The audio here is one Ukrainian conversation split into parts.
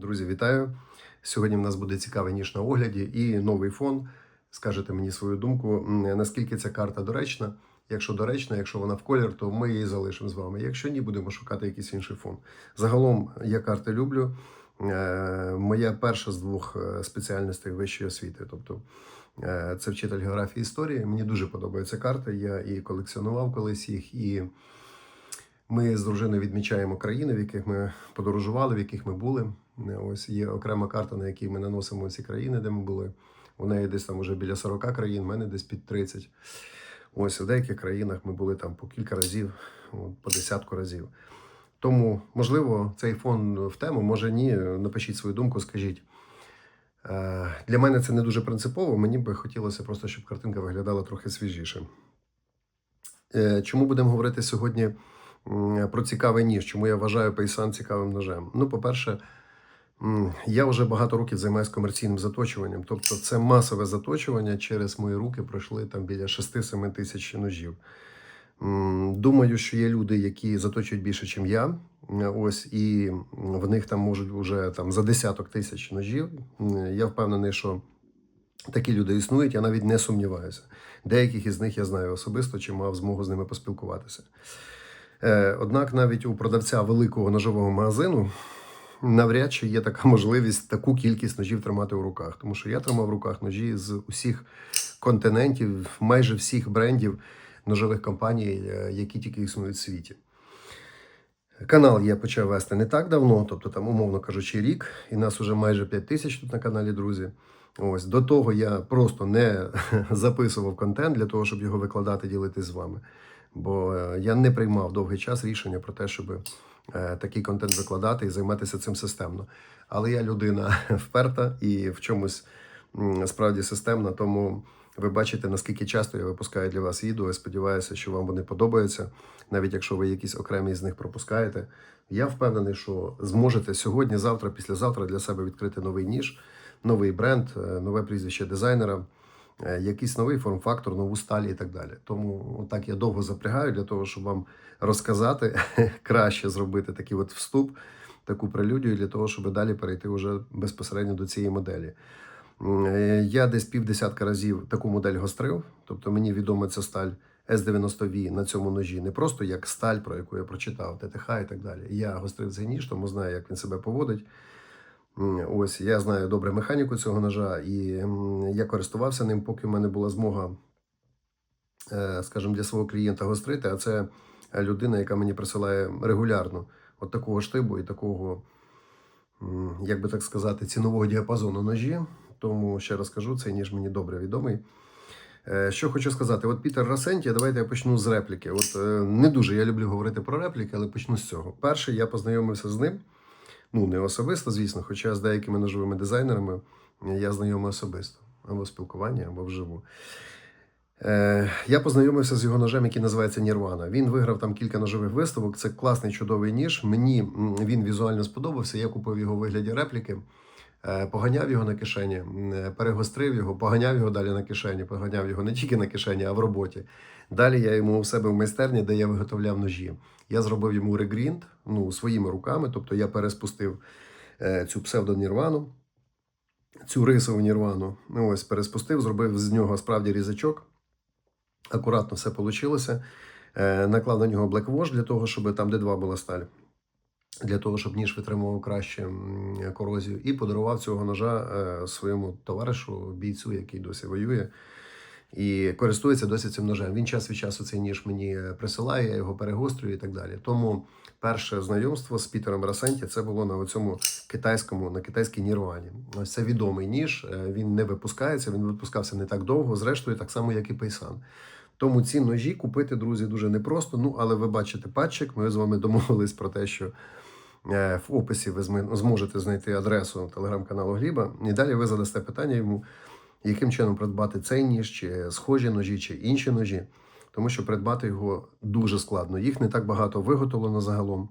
Друзі, вітаю! Сьогодні в нас буде цікавий ніж на огляді і новий фон. Скажете мені свою думку, наскільки ця карта доречна. Якщо доречна, якщо вона в колір, то ми її залишимо з вами. Якщо ні, будемо шукати якийсь інший фон. Загалом я карти люблю. Е, Моя перша з двох е, спеціальностей вищої освіти. Тобто е, це вчитель географії історії. Мені дуже подобаються карти. Я і колекціонував колись їх, і ми з дружиною відмічаємо країни, в яких ми подорожували, в яких ми були. Е, Ось є окрема карта, на якій ми наносимо ці країни, де ми були. У неї десь там уже біля 40 країн, в мене десь під 30. Ось в деяких країнах ми були там по кілька разів, по десятку разів. Тому, можливо, цей фон в тему, може ні. Напишіть свою думку, скажіть. Е, Для мене це не дуже принципово. Мені би хотілося просто, щоб картинка виглядала трохи свіжіше. Е, Чому будемо говорити сьогодні про цікавий ніж? Чому я вважаю пейсан цікавим ножем? Ну, по-перше, я вже багато років займаюся комерційним заточуванням. Тобто, це масове заточування через мої руки пройшли там біля 6-7 тисяч ножів. Думаю, що є люди, які заточують більше, ніж я. Е, Ось і в них там можуть вже там за десяток тисяч ножів. Я впевнений, що такі люди існують, я навіть не сумніваюся. Деяких із них я знаю особисто чи мав змогу з ними поспілкуватися. Е, Однак навіть у продавця великого ножового магазину навряд чи є така можливість таку кількість ножів тримати у руках. Тому що я тримав в руках ножі з усіх континентів, майже всіх брендів ножових компаній, е, які тільки існують в світі. Канал я почав вести не так давно, тобто там, умовно кажучи, рік, і нас вже майже 5 тисяч тут на каналі, друзі. Ось до того я просто не записував контент для того, щоб його викладати, ділитись з вами. Бо е, я не приймав довгий час рішення про те, щоб е, такий контент викладати і займатися цим системно. Але я людина вперта і в чомусь справді системна, тому ви бачите, наскільки часто я випускаю для вас відео. Я сподіваюся, що вам вони подобаються, навіть якщо ви якісь окремі з них пропускаєте. Я впевнений, що зможете сьогодні, завтра, післязавтра для себе відкрити новий ніж, новий бренд, е, нове прізвище дизайнера, е, якийсь новий форм-фактор, нову сталь і так далі. Тому так я довго запрягаю для того, щоб вам розказати, краще зробити такий от вступ, таку прелюдію, для того, щоб далі перейти вже безпосередньо до цієї моделі. Е, Я десь півдесятка разів таку модель гострив, тобто мені відома ця сталь S90V на цьому ножі, не просто як сталь, про яку я прочитав, ТТХ і так далі. Я гострив цей ніж, тому знаю, як він себе поводить. Ось я знаю добре механіку цього ножа, і я користувався ним, поки в мене була змога, е, скажімо, для свого клієнта гострити. А це людина, яка мені присилає регулярно от такого штибу і такого, як би так сказати, цінового діапазону ножі. Тому ще раз кажу, цей ніж мені добре відомий. Е, Що хочу сказати, от Пітер Расенті, давайте я почну з репліки. От е, не дуже я люблю говорити про репліки, але почну з цього. Перший я познайомився з ним. Ну, не особисто, звісно, хоча з деякими ножовими дизайнерами я знайомий особисто, або в спілкуванні, або вживу. Е, я познайомився з його ножем, який називається Нірвана. Він виграв там кілька ножових виставок. Це класний чудовий ніж. Мені він візуально сподобався. Я купив його у вигляді репліки, е, поганяв його на кишені, е, перегострив його, поганяв його далі на кишені, поганяв його не тільки на кишені, а в роботі. Далі я йому у себе в майстерні, де я виготовляв ножі. Я зробив йому регрінт ну, своїми руками, тобто я переспустив е, цю псевдонірвану, цю рисову нірвану. Ну, ось переспустив, зробив з нього справді різачок. Акуратно все вийшло. Е, наклав на нього Wash для того, щоб там, де два була сталь, для того, щоб ніж витримував краще корозію, і подарував цього ножа е, своєму товаришу, бійцю, який досі воює. І користується досі цим ножем. Він час від часу цей ніж мені е, присилає, я його перегострюю і так далі. Тому перше знайомство з Пітером Расенті це було на цьому китайському, на китайській нірвані. Ось це відомий ніж. е, Він не випускається, він випускався не так довго, зрештою, так само, як і Пейсан. Тому ці ножі купити, друзі, дуже непросто. Ну, але ви бачите патчик. Ми з вами домовились про те, що е, в описі ви зможете знайти адресу телеграм-каналу Гліба. І далі ви задасте питання йому, яким чином придбати цей ніж, чи схожі ножі, чи інші ножі. Тому що придбати його дуже складно. Їх не так багато виготовлено загалом.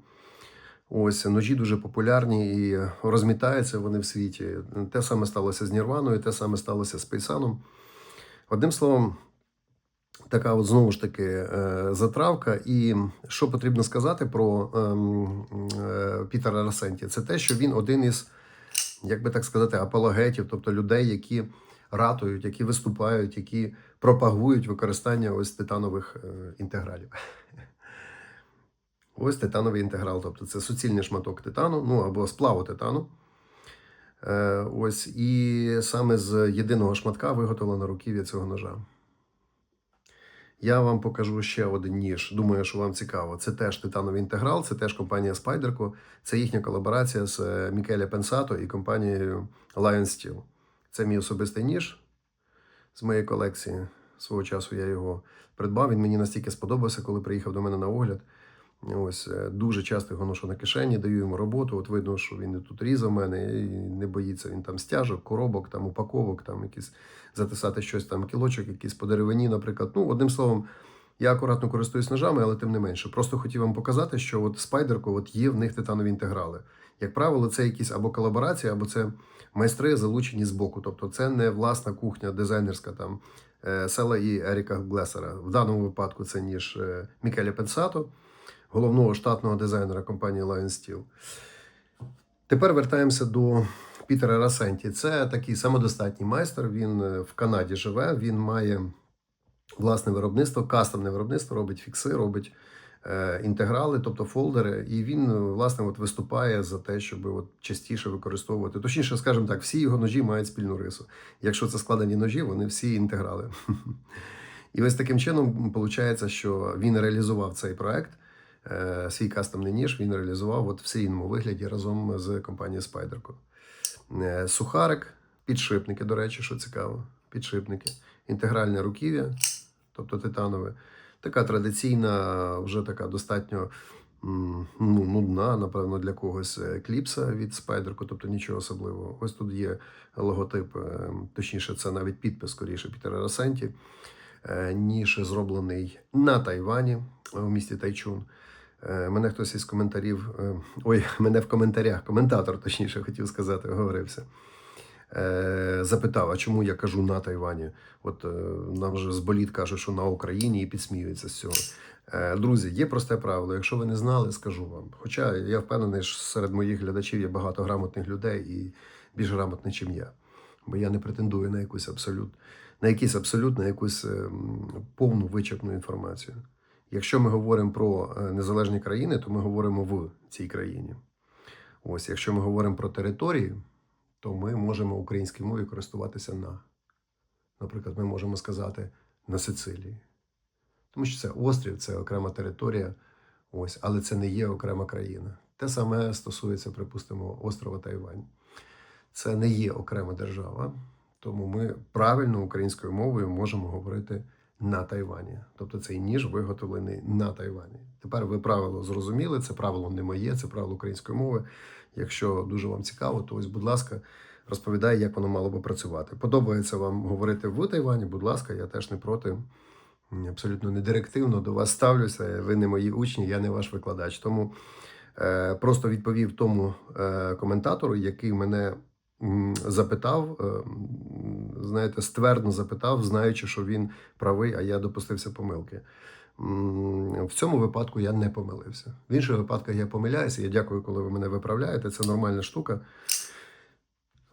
Ось ножі дуже популярні і розмітаються вони в світі. Те саме сталося з Нірваною, те саме сталося з Пейсаном. Одним словом, така от знову ж таки е, затравка. І що потрібно сказати про ем, е, Пітера Расенті, це те, що він один із як би так сказати, апологетів, тобто людей, які ратують, які виступають, які пропагують використання ось титанових е, інтегралів. Ось титановий інтеграл, тобто це суцільний шматок титану, ну або сплаву титану. Е, ось, і саме з єдиного шматка виготовлено руків'я цього ножа. Я вам покажу ще один ніж. Думаю, що вам цікаво. Це теж титановий інтеграл, це теж компанія Spyderco. Це їхня колаборація з е, Мікеле Пенсато і компанією Lion Steel. Це мій особистий ніж з моєї колекції. Свого часу я його придбав. Він мені настільки сподобався, коли приїхав до мене на огляд. Ось е, дуже часто його ношу на кишені, даю йому роботу. От видно, що він тут різав мене і не боїться він там стяжок, коробок, там упаковок, там якісь затисати щось там, кілочок, якісь по деревині, наприклад. Ну, одним словом, я акуратно користуюсь ножами, але тим не менше. Просто хотів вам показати, що от спайдерко от є в них титанові інтеграли. Як правило, це якісь або колаборація, або це майстри залучені з боку. Тобто це не власна кухня, дизайнерська там е, Села і Еріка Глесера. В даному випадку це ніж е, Мікеле Пенсато, головного штатного дизайнера компанії Lion Steel. Тепер вертаємося до Пітера Расенті. Це такий самодостатній майстер. Він е, в Канаді живе, він має власне виробництво, кастомне виробництво, робить фікси, робить інтеграли, тобто фолдери. І він, е, власне, от виступає за те, щоб от частіше використовувати. Точніше, скажімо так, всі його ножі мають спільну рису. Якщо це складені ножі, вони всі інтеграли. І ось таким чином виходить, що він реалізував цей проект. е, Свій кастомний ніж він реалізував от в серійному вигляді разом з компанією. Е, Сухарик, підшипники, до речі, що цікаво. Підшипники, інтегральне руків'я, тобто титанове. Така традиційна, вже така достатньо ну, нудна, напевно, для когось е, кліпса від Spyderco, тобто нічого особливого. Ось тут є логотип, е, точніше, це навіть підпис скоріше Пітера Расенті. Е, Ніж зроблений на Тайвані в місті Тайчун. Мене хтось із коментарів, ой, мене в коментарях, коментатор, точніше, хотів сказати, оговорився. Е, Запитав, а чому я кажу на Тайвані? От е, нам вже з боліт кажуть, що на Україні і підсміюється з цього. Е, Друзі, є просте правило. Якщо ви не знали, скажу вам. Хоча я впевнений, що серед моїх глядачів є багато грамотних людей і більш грамотних, ніж я. Бо я не претендую на якусь абсолют, на якийсь абсолют, на якусь ем, повну вичерпну інформацію. Якщо ми говоримо про незалежні країни, то ми говоримо в цій країні. Ось, якщо ми говоримо про територію, то ми можемо українською мовою користуватися на. Наприклад, ми можемо сказати на Сицилії. Тому що це острів, це окрема територія, ось, але це не є окрема країна. Те саме стосується, припустимо, острова Тайвань. Це не є окрема держава, тому ми правильно українською мовою можемо говорити на Тайвані. Тобто цей ніж виготовлений на Тайвані. Тепер ви правило зрозуміли, це правило не моє, це правило української мови. Якщо дуже вам цікаво, то ось, будь ласка, розповідаю, як воно мало би працювати. Подобається вам говорити в Тайвані, будь ласка, я теж не проти. Абсолютно не директивно до вас ставлюся. Ви не мої учні, я не ваш викладач. Тому е, просто відповів тому е, коментатору, який мене запитав, е, знаєте, ствердно запитав, знаючи, що він правий, а я допустився помилки. В цьому випадку я не помилився. В інших випадках я помиляюся. Я дякую, коли ви мене виправляєте. Це нормальна штука.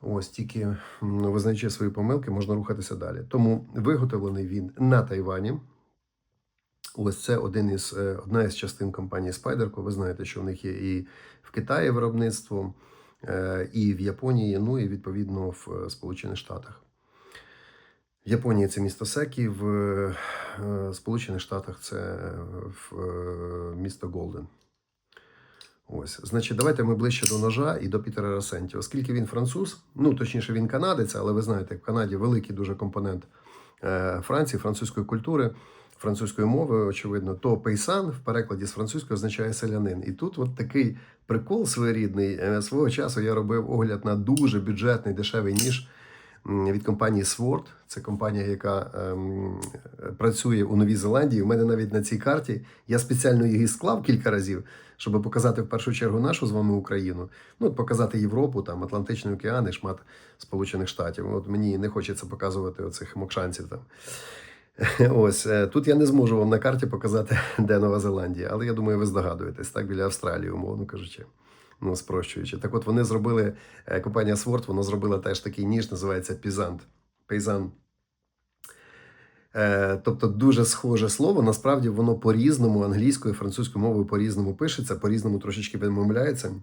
Ось тільки м, визнаючи свої помилки, можна рухатися далі. Тому виготовлений він на Тайвані. Ось це один із, е, одна із частин компанії Spyderco. Ви знаєте, що в них є і в Китаї виробництво, і в Японії, ну і відповідно в е, Сполучених Штатах. В Японії це місто Секі, в е, Сполучених Штатах це е, е, місто Голден. Ось, значить, давайте ми ближче до ножа і до Пітера Расенті. Оскільки він француз, ну точніше, він канадець, але ви знаєте, в Канаді великий дуже компонент е, Франції, французької культури, французької мови, очевидно, то пейсан в перекладі з французької означає селянин. І тут от такий прикол своєрідний. Е, Свого часу я робив огляд на дуже бюджетний дешевий ніж від компанії Sword. Це компанія, яка ем, працює у Новій Зеландії. У мене навіть на цій карті я спеціально її склав кілька разів, щоб показати в першу чергу нашу з вами Україну. Ну, показати Європу, там Атлантичний океан і шмат Сполучених Штатів. От мені не хочеться показувати оцих мокшанців там. Ось е, тут я не зможу вам на карті показати, де Нова Зеландія, але я думаю, ви здогадуєтесь, так біля Австралії, умовно кажучи. ну, спрощуючи. Так от вони зробили, е, компанія Sword, вона зробила теж такий ніж, називається Пізант. Пейзан. Е, тобто дуже схоже слово. Насправді воно по-різному, англійською, французькою мовою по-різному пишеться, по-різному трошечки вимовляється,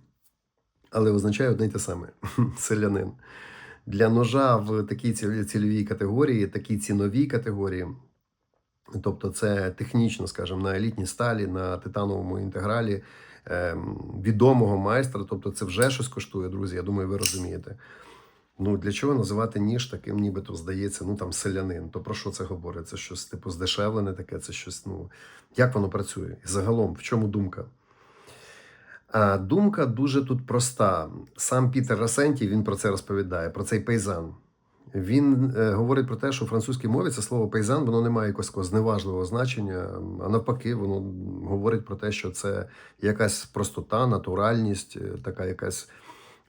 але означає одне й те саме селянин. Для ножа в такій цільовій категорії, такій ціновій категорії, тобто це технічно, скажімо, на елітній сталі, на титановому інтегралі ем, відомого майстра, тобто це вже щось коштує, друзі. Я думаю, ви розумієте. Ну, для чого називати ніж таким, нібито здається, ну там селянин? То про що це говорить? Це щось типу здешевлене таке, це щось, ну як воно працює? І загалом, в чому думка? Думка дуже тут проста. Сам Пітер Расенті він про це розповідає, про цей пейзан. Він е, говорить про те, що в французькій мові це слово пейзан воно не має якогось такого зневажливого значення, а навпаки, воно говорить про те, що це якась простота, натуральність, е, така якась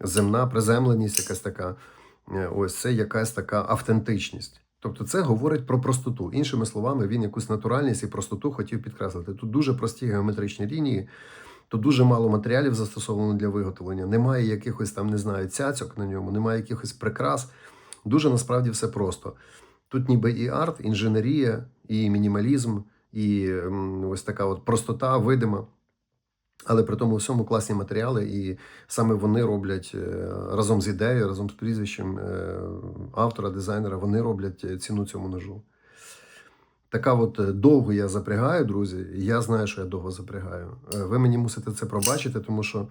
земна приземленість, якась така. Е, Ось це якась така автентичність. Тобто це говорить про простоту. Іншими словами, він якусь натуральність і простоту хотів підкреслити. Тут дуже прості геометричні лінії, тут дуже мало матеріалів застосовано для виготовлення. Немає якихось там, не знаю, цяцьок на ньому, немає якихось прикрас. Дуже насправді все просто. Тут ніби і арт, інженерія, і мінімалізм, і ось така от простота видима. Але при тому всьому класні матеріали, і саме вони роблять е, разом з ідеєю, разом з прізвищем е, автора, дизайнера, вони роблять е, ціну цьому ножу. Така от е, довго я запрягаю, друзі. Я знаю, що я довго запрягаю. Е, Ви мені мусите це пробачити, тому що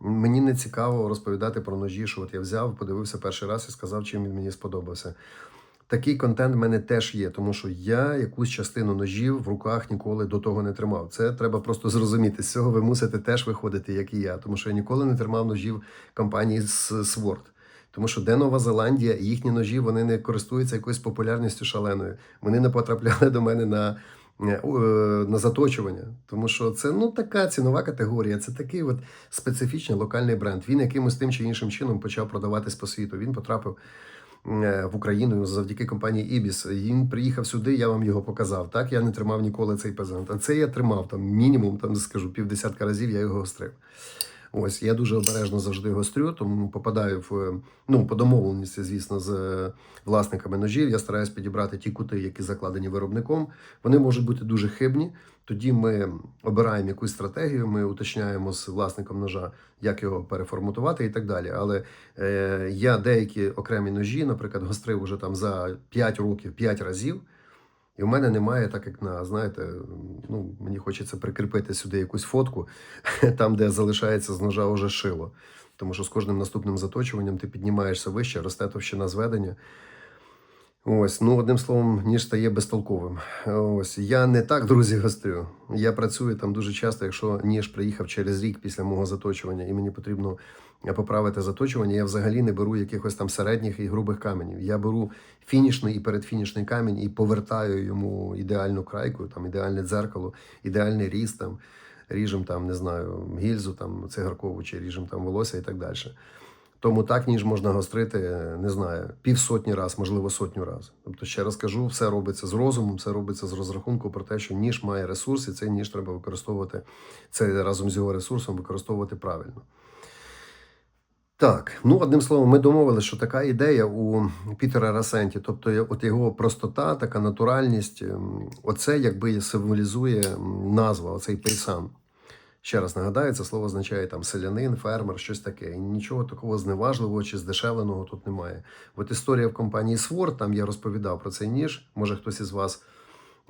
мені не цікаво розповідати про ножі, що от я взяв, подивився перший раз і сказав, чим він мені сподобався. Такий контент в мене теж є, тому що я якусь частину ножів в руках ніколи до того не тримав. Це треба просто зрозуміти. З цього ви мусите теж виходити, як і я, тому що я ніколи не тримав ножів компанії Sword. Тому що де Нова Зеландія, їхні ножі вони не користуються якоюсь популярністю шаленою. Вони не потрапляли до мене на, е, на заточування. Тому що це ну така цінова категорія, це такий от специфічний локальний бренд. Він якимось тим чи іншим чином почав продаватись по світу. Він потрапив е, в Україну завдяки компанії Ібіс. Він приїхав сюди, я вам його показав. Так, я не тримав ніколи цей пезент. А це я тримав там мінімум, там скажу, півдесятка разів я його гострив. Ось я дуже обережно завжди гострю, тому попадаю в е, ну по домовленості, звісно, з е, власниками ножів. Я стараюсь підібрати ті кути, які закладені виробником. Вони можуть бути дуже хибні. Тоді ми обираємо якусь стратегію, ми уточняємо з власником ножа, як його переформатувати і так далі. Але е, я деякі окремі ножі, наприклад, гострив уже там за 5 років 5 разів. І в мене немає, так як на, знаєте, ну, мені хочеться прикріпити сюди якусь фотку, там, де залишається з ножа уже шило. Тому що з кожним наступним заточуванням ти піднімаєшся вище, росте товщина зведення. Ось, ну одним словом, ніж стає безтолковим. Ось я не так, друзі, гострю. Я працюю там дуже часто, якщо ніж приїхав через рік після мого заточування, і мені потрібно поправити заточування, я взагалі не беру якихось там середніх і грубих каменів. Я беру фінішний і передфінішний камінь і повертаю йому ідеальну крайку, там ідеальне дзеркало, ідеальний різ там. Ріжем там, не знаю, гільзу, там цигаркову чи ріжем там волосся і так далі. Тому так ніж можна гострити, не знаю, півсотні раз, можливо, сотню раз. Тобто, ще раз кажу, все робиться з розумом, все робиться з розрахунку про те, що ніж має ресурс, і цей ніж треба використовувати це разом з його ресурсом використовувати правильно. Так, ну одним словом, ми домовилися, що така ідея у Пітера Расенті, тобто от його простота, така натуральність, ем, оце якби символізує назва, оцей пейсан. Ще раз нагадаю, це слово означає там селянин, фермер, щось таке. І нічого такого зневажливого чи здешевленого тут немає. От історія в компанії Sword, там я розповідав про цей ніж. Може хтось із вас, е,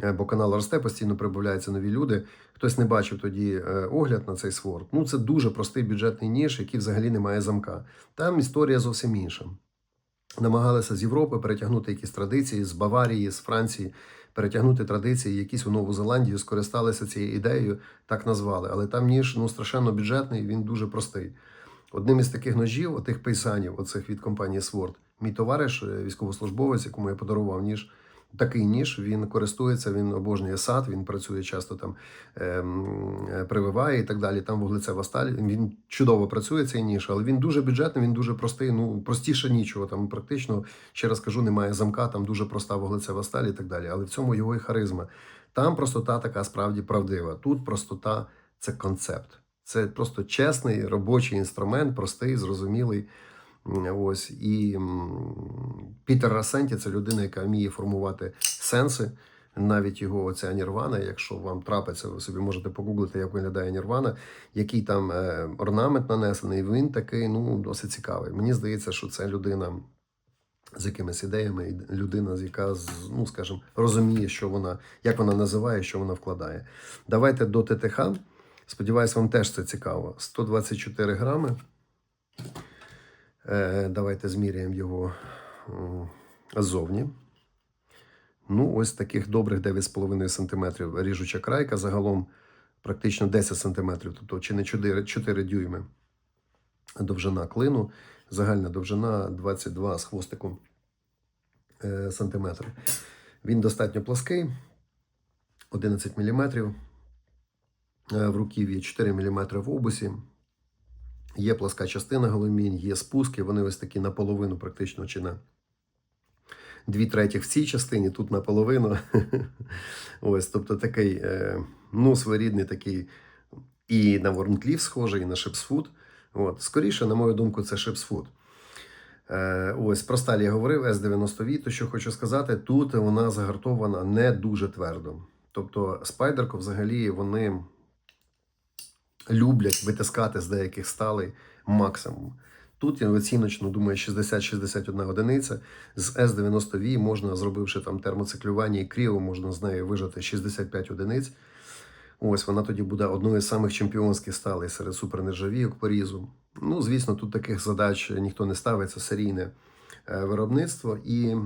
бо канал росте, постійно прибавляються нові люди. Хтось не бачив тоді е, огляд на цей Sword. Ну це дуже простий бюджетний ніж, який взагалі не має замка. Там історія зовсім інша. Намагалися з Європи перетягнути якісь традиції з Баварії, з Франції, перетягнути традиції, якісь у Нову Зеландію, скористалися цією ідеєю, так назвали. Але там ніж ну страшенно бюджетний, він дуже простий. Одним із таких ножів, отих пейсанів, оцих від компанії Sword, мій товариш, е, військовослужбовець, якому я подарував ніж. Такий ніж він користується, він обожнює сад, він працює часто там ем, е, прививає і так далі. Там вуглецева сталь. Він чудово працює цей ніж, але він дуже бюджетний, він дуже простий. Ну простіше нічого. Там практично ще раз кажу, немає замка, там дуже проста вуглецева сталь і так далі. Але в цьому його і харизма. Там простота така справді правдива. Тут простота це концепт. Це просто чесний робочий інструмент, простий, зрозумілий. Ось і Пітер Расенті це людина, яка вміє формувати сенси. Навіть його оця Нірвана, якщо вам трапиться, ви собі можете погуглити, як виглядає Нірвана, який там е, орнамент нанесений. Він такий ну досить цікавий. Мені здається, що це людина з якимись ідеями, людина, яка ну скажімо, розуміє, що вона, як вона називає, що вона вкладає. Давайте до ТТХ. Сподіваюсь, вам теж це цікаво. 124 грами. Е, давайте зміряємо його ззовні. Ну, ось таких добрих 9,5 см ріжуча крайка, загалом практично 10 см, тобто чи не 4, 4 дюйми довжина клину, загальна довжина 22 з хвостиком е, сантиметри. Він достатньо плаский, 11 мм е, в руків'ї, 4 мм в обусі. Є пласка частина голомінь, є спуски, вони ось такі наполовину, практично чи на дві третіх в цій частині, тут наполовину. ось, тобто такий, е, ну, своєрідний такий і на Ворнкліф схожий, і на Шипсфуд. От. Скоріше, на мою думку, це Шипсфуд. Е, ось про сталь я говорив, С-90 то що хочу сказати, тут вона загартована не дуже твердо. Тобто спайдерко взагалі вони люблять витискати з деяких сталей максимум. Тут я оціночно думаю 60-61 одиниця. З С-90V можна, зробивши там термоциклювання і кріо, можна з неї вижати 65 одиниць. Ось вона тоді буде одною з самих чемпіонських сталей серед супернержавійок по різу. Ну, звісно, тут таких задач ніхто не ставить, це серійне е, виробництво. І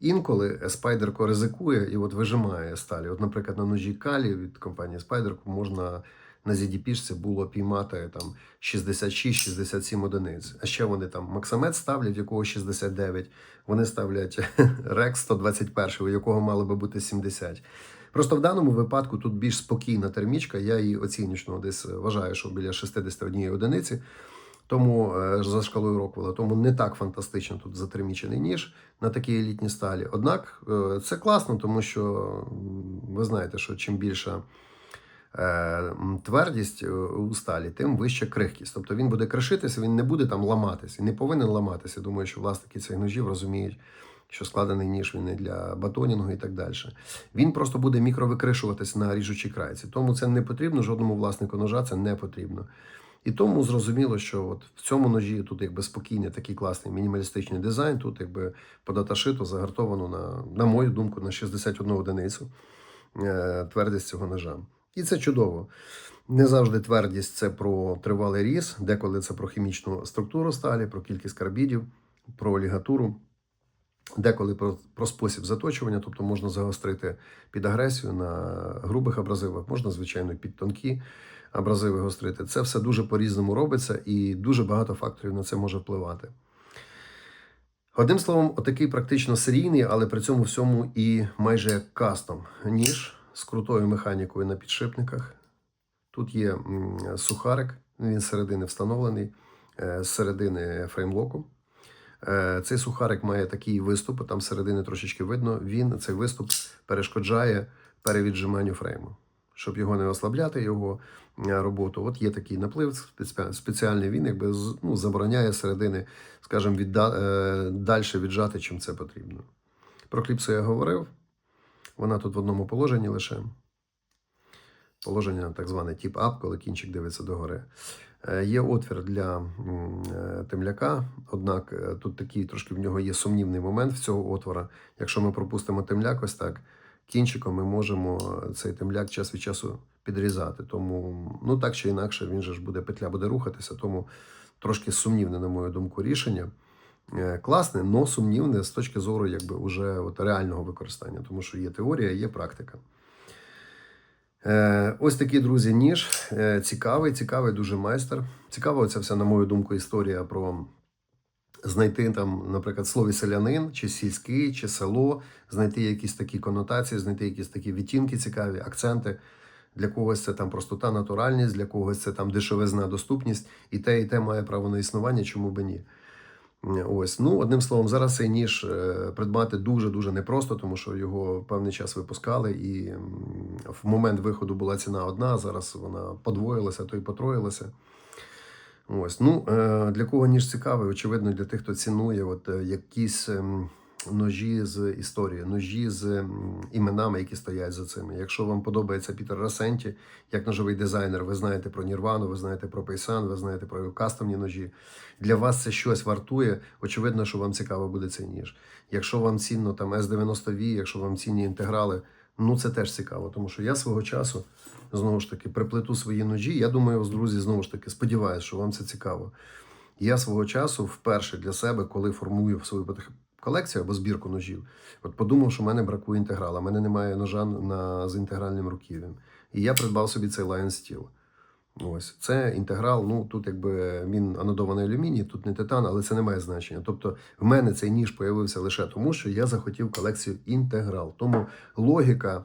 інколи Спайдерко ризикує і от вижимає сталі. От, наприклад, на ножі Калі від компанії Спайдерко можна на ZDP було піймати там 66-67 одиниць. А ще вони там максамет ставлять, якого 69. Вони ставлять Рекс 121, у якого мало би бути 70. Просто в даному випадку тут більш спокійна термічка. Я її оціночно десь вважаю, що біля 61 одиниці. Тому е, за шкалою Роквелла, тому не так фантастично тут затермічений ніж на такій елітній сталі. Однак е, це класно, тому що ви знаєте, що чим більша е, м, твердість е, у сталі, тим вища крихкість. Тобто він буде кришитися, він не буде там ламатися і не повинен ламатися. Думаю, що власники цих ножів розуміють, що складений ніж він не для батонінгу і так далі. Він просто буде мікровикришуватись на ріжучій крайці. Тому це не потрібно жодному власнику ножа, це не потрібно. І тому зрозуміло, що от в цьому ножі тут якби спокійний такий класний мінімалістичний дизайн. Тут якби податашито загартовано на, на мою думку, на 61 одиницю е, твердість цього ножа. І це чудово. Не завжди твердість це про тривалий різ, деколи це про хімічну структуру сталі, про кількість карбідів, про лігатуру. Деколи про, про спосіб заточування, тобто можна загострити під агресію на грубих абразивах, можна, звичайно, під тонкі абразиви гострити. Це все дуже по-різному робиться, і дуже багато факторів на це може впливати. Одним словом, отакий практично серійний, але при цьому всьому і майже як кастом ніж з крутою механікою на підшипниках. Тут є сухарик, він з середини встановлений, е, з середини фреймлоку. Е, Цей сухарик має такий виступ, там середини трошечки видно. Він цей виступ перешкоджає перевіджиманню фрейму. Щоб його не ослабляти, його роботу. От є такий наплив спеціальний. Він якби ну, забороняє середини, скажімо, відда, е, далі віджати, чим це потрібно. Про кліпсу я говорив. Вона тут в одному положенні лише. Положення так зване тіп-ап, коли кінчик дивиться догори. Е, Є отвір для е, темляка, однак е, тут такий трошки в нього є сумнівний момент в цього отвора. Якщо ми пропустимо темляк ось так, кінчиком ми можемо цей темляк час від часу підрізати. Тому, ну так чи інакше, він же ж буде, петля буде рухатися, тому трошки сумнівне, на мою думку, рішення. Е, Класне, але сумнівне з точки зору якби, уже от реального використання, тому що є теорія, є практика. Е, Ось такий, друзі, ніж. Е, Цікавий, цікавий дуже майстер. Цікава оця вся, на мою думку, історія про знайти там, наприклад, слові селянин, чи сільський, чи село, знайти якісь такі конотації, знайти якісь такі відтінки цікаві, акценти. Для когось це там простота, натуральність, для когось це там дешевизна, доступність, і те, і те має право на існування, чому би ні. Ось, ну одним словом, зараз цей ніж е, придбати дуже дуже непросто, тому що його певний час випускали, і в момент виходу була ціна одна. Зараз вона подвоїлася, то й потроїлася. Ось, ну е, для кого ніж цікавий, очевидно, для тих, хто цінує от е, якісь ем, ножі з історії, ножі з іменами, які стоять за цими. Якщо вам подобається Пітер Расенті, як ножовий дизайнер, ви знаєте про Нірвану, ви знаєте про Пейсан, ви знаєте про його кастомні ножі. Для вас це щось вартує. Очевидно, що вам цікаво буде цей ніж. Якщо вам цінно там S90V, якщо вам цінні інтеграли, ну це теж цікаво, тому що я свого часу знову ж таки приплету свої ножі. Я думаю, друзі, знову ж таки, сподіваюся, що вам це цікаво. Я свого часу вперше для себе, коли формую свою колекцію або збірку ножів, от подумав, що в мене бракує інтеграла. У мене немає ножа на, з інтегральним руків'ям. І я придбав собі цей Lion Steel. Ось це інтеграл. Ну тут якби він анодований алюміній, тут не титан, але це не має значення. Тобто, в мене цей ніж появився лише тому, що я захотів колекцію інтеграл. Тому логіка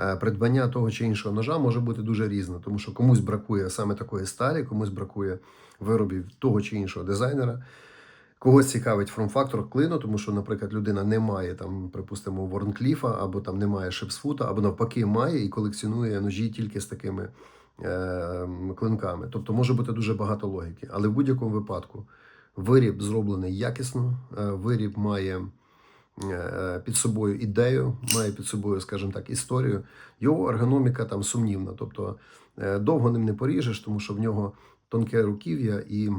е, придбання того чи іншого ножа може бути дуже різна, тому що комусь бракує саме такої сталі, комусь бракує виробів того чи іншого дизайнера. Когось цікавить форм-фактор клину, тому що, наприклад, людина не має там, припустимо, Ворнкліфа, або там немає шипсфута, або навпаки має і колекціонує ножі тільки з такими е, клинками. Тобто може бути дуже багато логіки. Але в будь-якому випадку виріб зроблений якісно, е, виріб має е, під собою ідею, має під собою, скажімо так, історію. Його ергономіка там сумнівна. Тобто е, довго ним не поріжеш, тому що в нього тонке руків'я і.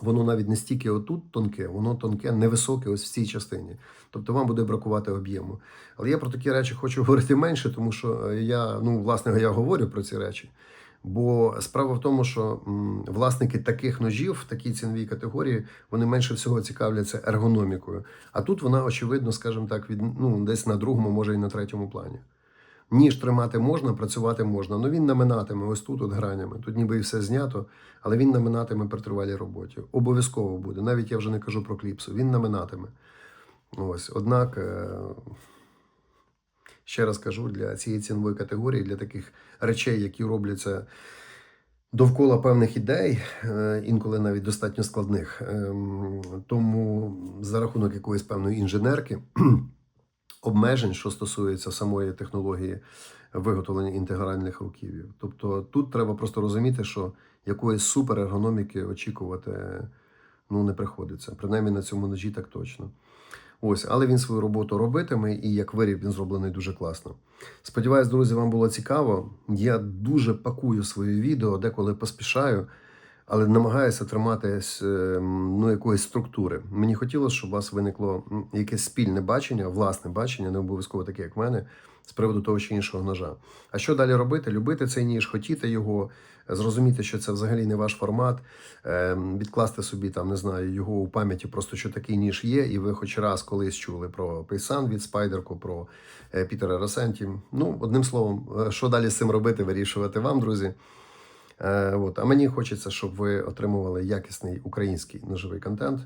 Воно навіть не стільки отут тонке, воно тонке, невисоке ось в цій частині. Тобто вам буде бракувати об'єму. Але я про такі речі хочу говорити менше, тому що е, я, ну, власне, я говорю про ці речі. Бо справа в тому, що м, власники таких ножів в такій ціновій категорії вони менше всього цікавляться ергономікою. А тут вона, очевидно, скажімо так, від, ну, десь на другому, може і на третьому плані. Ніж тримати можна, працювати можна. Ну він наминатиме ось тут от гранями. Тут ніби і все знято, але він наминатиме при тривалій роботі. Обов'язково буде. Навіть я вже не кажу про кліпсу. Він наминатиме. Ось. Однак, е, ще раз кажу, для цієї цінової категорії, для таких речей, які робляться довкола певних ідей, е, інколи навіть достатньо складних. Ем, Тому за рахунок якоїсь певної інженерки обмежень, що стосується самої технології виготовлення інтегральних руків'їв. Тобто тут треба просто розуміти, що якоїсь суперергономіки очікувати ну, не приходиться. Принаймні на цьому ножі так точно. Ось, але він свою роботу робитиме, і як виріб він зроблений дуже класно. Сподіваюсь, друзі, вам було цікаво. Я дуже пакую свої відео, деколи поспішаю, але намагаюся триматись е, ну, якоїсь структури. Мені хотілося, щоб у вас виникло якесь спільне бачення, власне бачення, не обов'язково таке, як в мене, з приводу того чи іншого ножа. А що далі робити? Любити цей ніж, хотіти його, зрозуміти, що це взагалі не ваш формат, е, відкласти собі там, не знаю, його у пам'яті, просто що такий ніж є, і ви хоч раз колись чули про Пейсан від Спайдерку, про е, Пітера Росенті. Ну, одним словом, е, що далі з цим робити, вирішувати вам, друзі. Е, от. А мені хочеться, щоб ви отримували якісний український ножовий контент,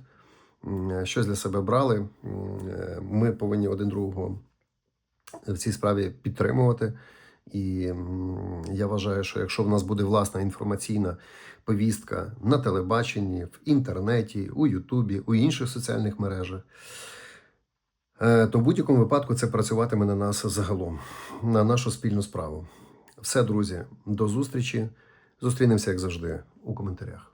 е, щось для себе брали. Е, Ми повинні один другого в цій справі підтримувати. І я вважаю, що якщо в нас буде власна інформаційна повістка на телебаченні, в інтернеті, у Ютубі, у інших соціальних мережах, то в будь-якому випадку це працюватиме на нас загалом, на нашу спільну справу. Все, друзі, до зустрічі. Зустрінемося, як завжди, у коментарях.